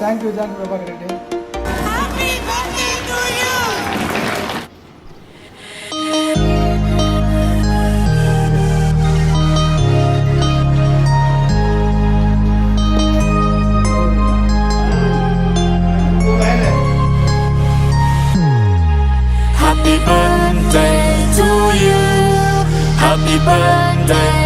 Thank you thank you Prabhakar Reddy Happy birthday to you! Happy birthday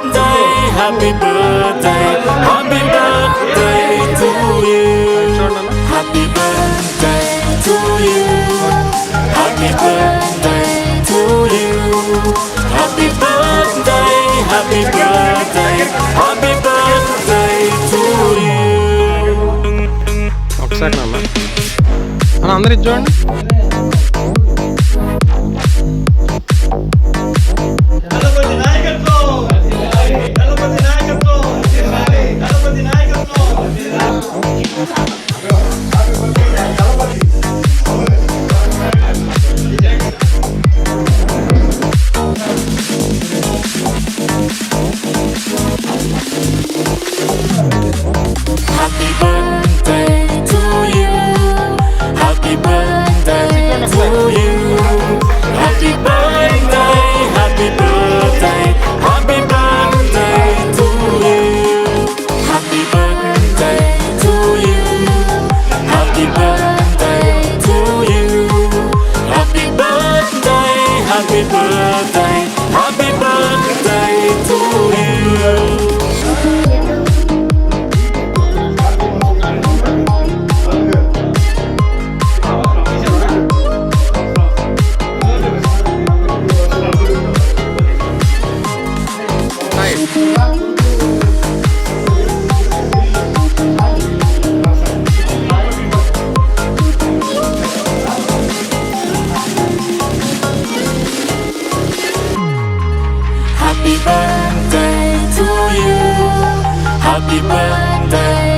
Happy birthday, happy birthday, happy birthday to you. Happy birthday to you. Happy birthday to you. Happy birthday, happy birthday, happy birthday to you. ఒకసారి నాన్న అన్న అందరు ఇది Happy birthday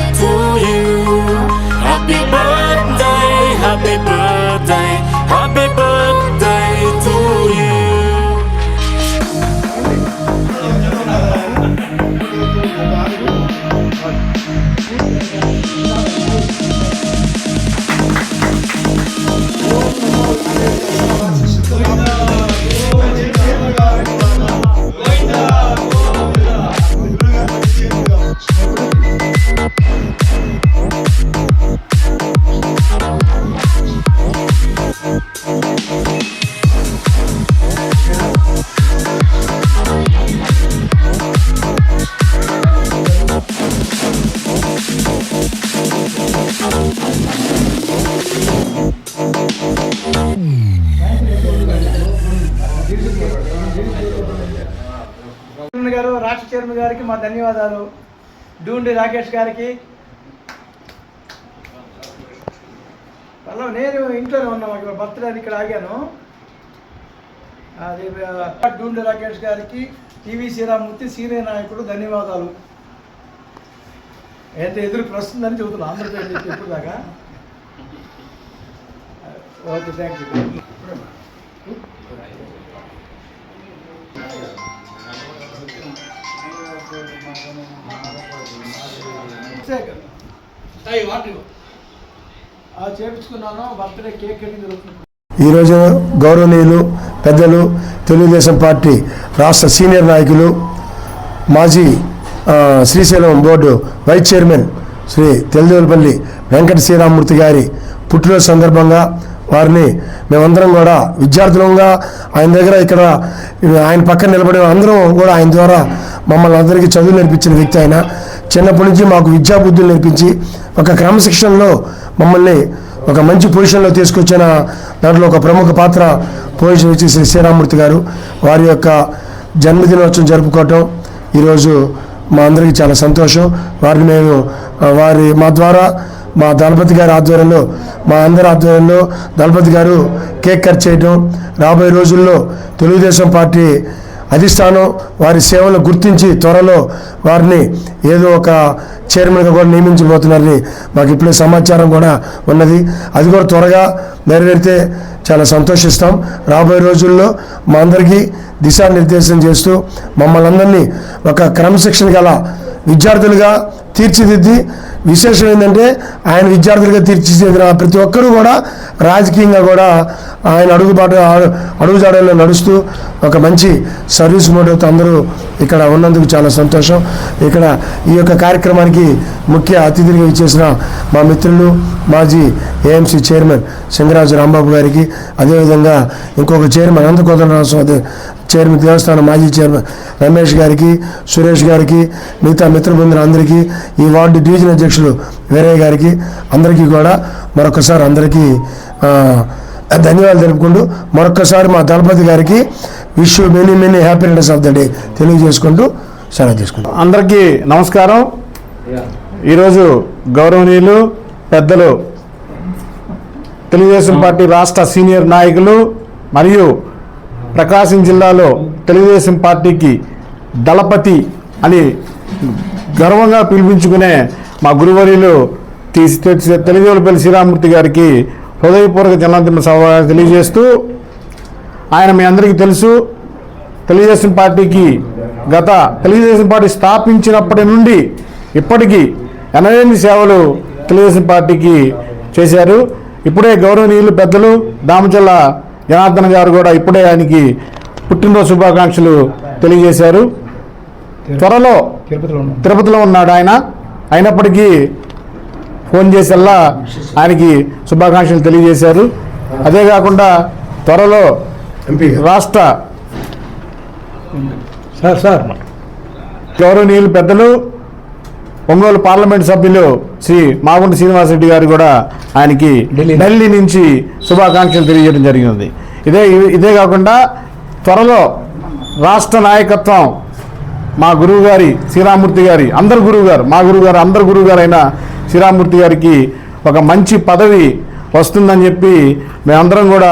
chairman గారికి మా ధన్యవాదాలు. డూండి రాకేష్ గారికి. Hello నేను ఇంట్లోనే ఉన్నాను ఇక్కడ బర్త్డే అని ఇక్కడ ఆగాను. అది డూండి రాకేష్ గారికి టీవీ శ్రీరామూర్తి సీనియర్ నాయకుడు ధన్యవాదాలు. ఎంత ఎదురు ప్రస్తుందని చెబుతున్నాను ఆంధ్రప్రదేశ్ నుంచి దాకా? ఓకే థ్యాంక్ యూ ఈరోజు గౌరవనీయులు పెద్దలు తెలుగుదేశం పార్టీ రాష్ట్ర సీనియర్ నాయకులు మాజీ Srisailam board vice chairman Shri Teldevulapalli Venkata Sriramamurthy గారి పుట్టినరోజు సందర్భంగా వారిని మేమందరం కూడా విద్యార్థులంగా ఆయన దగ్గర ఇక్కడ ఆయన పక్కన నిలబడే అందరం కూడా ఆయన ద్వారా మమ్మల్ని అందరికీ చదువు నేర్పించిన వ్యక్తి ఆయన. చిన్నప్పటి నుంచి మాకు విద్యాబుద్ధులు నేర్పించి ఒక క్రమశిక్షణలో మమ్మల్ని ఒక మంచి పొజిషన్లో తీసుకొచ్చిన దాంట్లో ఒక ప్రముఖ పాత్ర పోషించి శ్రీ శ్రీరామూర్తి గారు. వారి యొక్క జన్మదినోత్సవం జరుపుకోవటం ఈరోజు మా అందరికీ చాలా సంతోషం. వారిని మేము వారి మా ద్వారా మా దళపతి గారి ఆధ్వర్యంలో మా అందరి ఆధ్వర్యంలో దళపతి గారు కేక్ కట్ చేయడం రాబోయే రోజుల్లో తెలుగుదేశం పార్టీ అధిష్టానం వారి సేవలు గుర్తించి త్వరలో వారిని ఏదో ఒక చైర్మన్గా కూడా నియమించబోతున్నారని మాకు ఇప్పుడే సమాచారం కూడా ఉన్నది. అది కూడా త్వరగా నెరవేరితే చాలా సంతోషిస్తాం. రాబోయే రోజుల్లో మా అందరికీ దిశానిర్దేశం చేస్తూ మమ్మల్ని అందరినీ ఒక క్రమశిక్షణ గల విద్యార్థులుగా తీర్చిదిద్ది. విశేషం ఏంటంటే ఆయన విద్యార్థులుగా తీర్చిదిద్దిన ప్రతి ఒక్కరూ కూడా రాజకీయంగా కూడా ఆయన అడుగుబాటు అడుగుజాడల్లో నడుస్తూ ఒక మంచి సర్వీస్ మోడల్తో అందరూ ఇక్కడ ఉన్నందుకు చాలా సంతోషం. ఇక్కడ ఈ యొక్క కార్యక్రమానికి ముఖ్య అతిథిగా ఇచ్చేసిన మా మిత్రులు మాజీ ఏఎంసీ చైర్మన్ సింగరాజు రాంబాబు గారికి అదేవిధంగా ఇంకొక చైర్మన్ అనంతకోదరాజు అదే చైర్మన్ దేవస్థానం మాజీ చైర్మన్ రమేష్ గారికి సురేష్ గారికి మిగతా మిత్ర అందరికీ ఈ వార్డు డివిజన్ అధ్యక్షులు వేరే గారికి అందరికీ కూడా మరొకసారి అందరికీ ధన్యవాదాలు తెలుపుకుంటూ మరొకసారి మా దళపతి గారికి wish many many happy returns of the day తెలియజేసుకుంటూ సెలవు తీసుకుంటాం. అందరికీ నమస్కారం. ఈరోజు గౌరవనీయులు పెద్దలు తెలుగుదేశం పార్టీ రాష్ట్ర సీనియర్ నాయకులు మరియు ప్రకాశం జిల్లాలో తెలుగుదేశం పార్టీకి దళపతి అని గర్వంగా పిలిపించుకునే మా గురువర్యులు తీసి తెలుగుపల్లి శ్రీరామూర్తి గారికి హృదయపూర్వక జన్మదిన సభ తెలియజేస్తూ ఆయన మీ అందరికీ తెలుసు తెలుగుదేశం పార్టీకి గత తెలుగుదేశం పార్టీ స్థాపించినప్పటి నుండి ఇప్పటికీ ఎనలేని సేవలు తెలుగుదేశం పార్టీకి చేశారు. ఇప్పుడే గౌరవనీయులు పెద్దలు దామచల్ల జనార్దన్ గారు కూడా ఇప్పుడే ఆయనకి పుట్టినరోజు శుభాకాంక్షలు తెలియజేశారు. త్వరలో తిరుపతిలో ఉన్నాడు. ఆయన. అయినప్పటికీ ఫోన్ చేసేలా ఆయనకి శుభాకాంక్షలు తెలియజేశారు. అదే కాకుండా త్వరలో ఎంపీ రాష్ట్ర సార్ సార్. గౌరవనీయులు పెద్దలు ఒంగోలు పార్లమెంట్ సభ్యులు శ్రీ మాగుంట శ్రీనివాసరెడ్డి గారు కూడా ఆయనకి ఢిల్లీ. ఢిల్లీ నుంచి శుభాకాంక్షలు తెలియజేయడం జరిగింది. ఇదే ఇదే కాకుండా త్వరలో రాష్ట్ర నాయకత్వం మా గురువు గారి శ్రీరామూర్తి గారి అందరు గురువు గారు మా గురువు గారు అందరు గురువు గారు అయిన శ్రీరామూర్తి గారికి ఒక మంచి పదవి వస్తుందని చెప్పి మేమందరం కూడా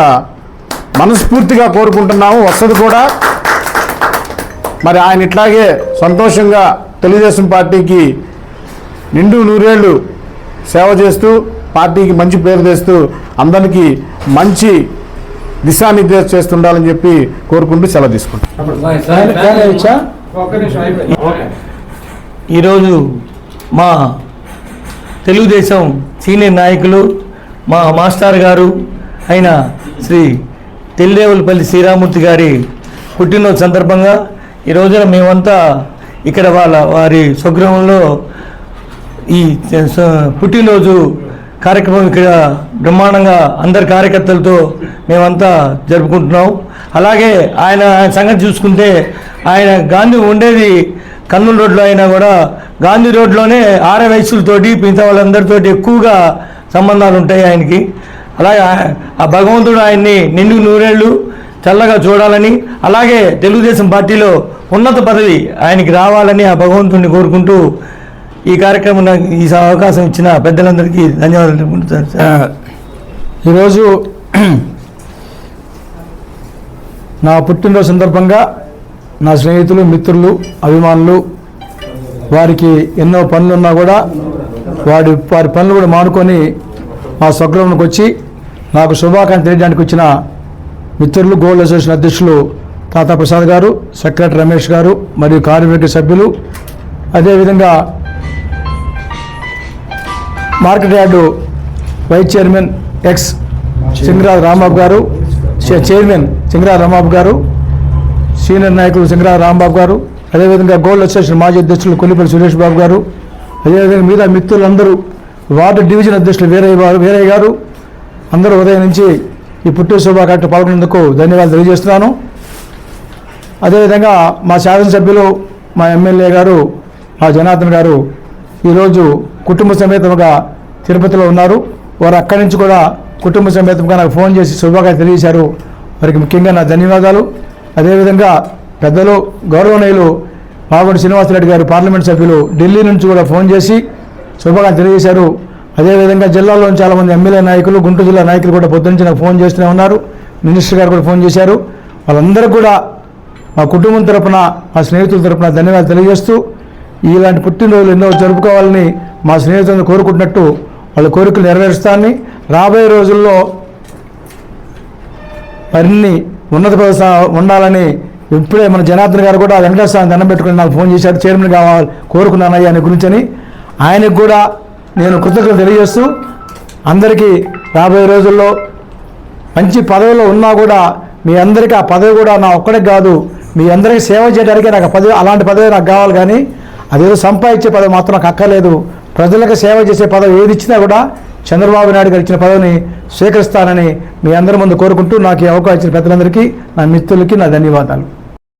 మనస్ఫూర్తిగా కోరుకుంటున్నాము వస్తుంది కూడా మరి ఆయన ఇట్లాగే సంతోషంగా తెలుగుదేశం పార్టీకి నిండు నూరేళ్ళు సేవ చేస్తూ పార్టీకి మంచి పేరు తెస్తూ అందరికీ మంచి దిశానిర్దేశం చేస్తుండాలని చెప్పి కోరుకుంటూ సెలవు తీసుకుంటాం ఈరోజు మా తెలుగుదేశం సీనియర్ నాయకులు మా మాస్టర్ గారు అయిన శ్రీ తెల్లేవులపల్లి శ్రీరామూర్తి గారి పుట్టినరోజు సందర్భంగా ఈ రోజున మేమంతా ఇక్కడ వాళ్ళ వారి స్వగృహంలో ఈ పుట్టినరోజు కార్యక్రమం ఇక్కడ బ్రహ్మాండంగా అందరి కార్యకర్తలతో మేమంతా జరుపుకుంటున్నాం. అలాగే ఆయన ఆయన సంగతి చూసుకుంటే ఆయన గాంధీ ఉండేది కర్నూలు రోడ్లో అయినా కూడా. గాంధీ రోడ్లోనే ఆర వయసులతోటి మిగతా వాళ్ళందరితోటి ఎక్కువగా సంబంధాలు ఉంటాయి ఆయనకి. అలాగే ఆ- భగవంతుడు ఆయన్ని నిండు నూరేళ్ళు చల్లగా చూడాలని అలాగే తెలుగుదేశం పార్టీలో ఉన్నత పదవి ఆయనకి రావాలని ఆ భగవంతుడిని కోరుకుంటూ ఈ కార్యక్రమం నాకు ఈ అవకాశం ఇచ్చిన పెద్దలందరికీ ధన్యవాదాలు తెలుపుకుంటున్నాను సార్. ఈరోజు నా పుట్టినరోజు సందర్భంగా నా స్నేహితులు మిత్రులు అభిమానులు వారికి ఎన్నో పనులు ఉన్నా కూడా వాడి వారి పనులు కూడా మానుకొని మా స్వగృహంకి వచ్చి నాకు శుభాకాంక్షలు తెలియడానికి వచ్చిన మిత్రులు గోల్డ్ అసోసియేషన్ అధ్యక్షులు తాతా ప్రసాద్ గారు సెక్రటరీ రమేష్ గారు మరియు కార్యవర్గ సభ్యులు. అదేవిధంగా market yard vice chairman ex Singaraj Rambabu garu chairman Singaraj Rambabu గారు సీనియర్ నాయకులు సింగరా రాంబాబు గారు అదేవిధంగా గోల్డ్ అసోసియేషన్ మాజీ అధ్యక్షులు కొల్లిపల్లి సురేష్ బాబు గారు అదేవిధంగా మిగతా మిత్రులందరూ వార్డు డివిజన్ అధ్యక్షులు వీరయ్య వీరయ్య గారు అందరూ ఉదయం నుంచి ఈ పుట్టు శుభాకాంక్ష పాల్గొనేందుకు ధన్యవాదాలు తెలియజేస్తున్నాను. అదేవిధంగా మా శాసనసభ్యులు మా ఎమ్మెల్యే గారు మా జనార్దన్ గారు ఈరోజు కుటుంబ సమేతంగా తిరుపతిలో ఉన్నారు. వారు అక్కడి నుంచి కూడా కుటుంబ సమేతంగా నాకు ఫోన్ చేసి శుభాకాంక్షలు తెలియజేశారు. వారికి ముఖ్యంగా నా ధన్యవాదాలు. అదేవిధంగా పెద్దలు గౌరవనీయులు పాగొండ శ్రీనివాసరెడ్డి గారు పార్లమెంట్ సభ్యులు ఢిల్లీ నుంచి కూడా ఫోన్ చేసి శుభాకాంక్షలు తెలియజేశారు. అదేవిధంగా జిల్లాలో చాలామంది ఎమ్మెల్యే నాయకులు గుంటూరు జిల్లా నాయకులు కూడా పొద్దునుంచి నాకు ఫోన్ చేస్తూనే ఉన్నారు. మినిస్టర్ గారు కూడా ఫోన్ చేశారు. వాళ్ళందరూ కూడా మా కుటుంబం తరపున మా స్నేహితుల తరపున ధన్యవాదాలు తెలియజేస్తూ ఇలాంటి పుట్టినరోజులు ఎన్నో జరుపుకోవాలని మా స్నేహితులను కోరుకుంటున్నట్టు వాళ్ళ కోరికలు నెరవేరుస్తానని రాబోయే రోజుల్లో మరిన్ని ఉన్నత పదవి ఉండాలని ఇప్పుడే మన జనార్దన్ గారు కూడా వెంకటేశ్వర స్వామి దండం పెట్టుకుని నాకు ఫోన్ చేశారు. చైర్మన్ కావాలి కోరుకున్నాను అయ్యా అని ఆయనకు కూడా నేను కృతజ్ఞతలు తెలియజేస్తూ అందరికీ రాబోయే రోజుల్లో మంచి పదవిలో ఉన్నా కూడా మీ అందరికీ ఆ పదవి కూడా నా ఒక్కడికి కాదు మీ అందరికీ సేవ చేయడానికి నాకు పదవి అలాంటి పదవి నాకు కావాలి కానీ అదేదో సంపాదించే పదవి మాత్రం నాకు అక్కర్లేదు. ప్రజలకు సేవ చేసే పదవి ఏది ఇచ్చినా కూడా చంద్రబాబు నాయుడు గారు ఇచ్చిన పదవిని స్వీకరిస్తానని మీ అందరి ముందు కోరుకుంటూ నాకు ఈ అవకాశం ఇచ్చిన పెద్దలందరికీ నా మిత్రులకి నా ధన్యవాదాలు.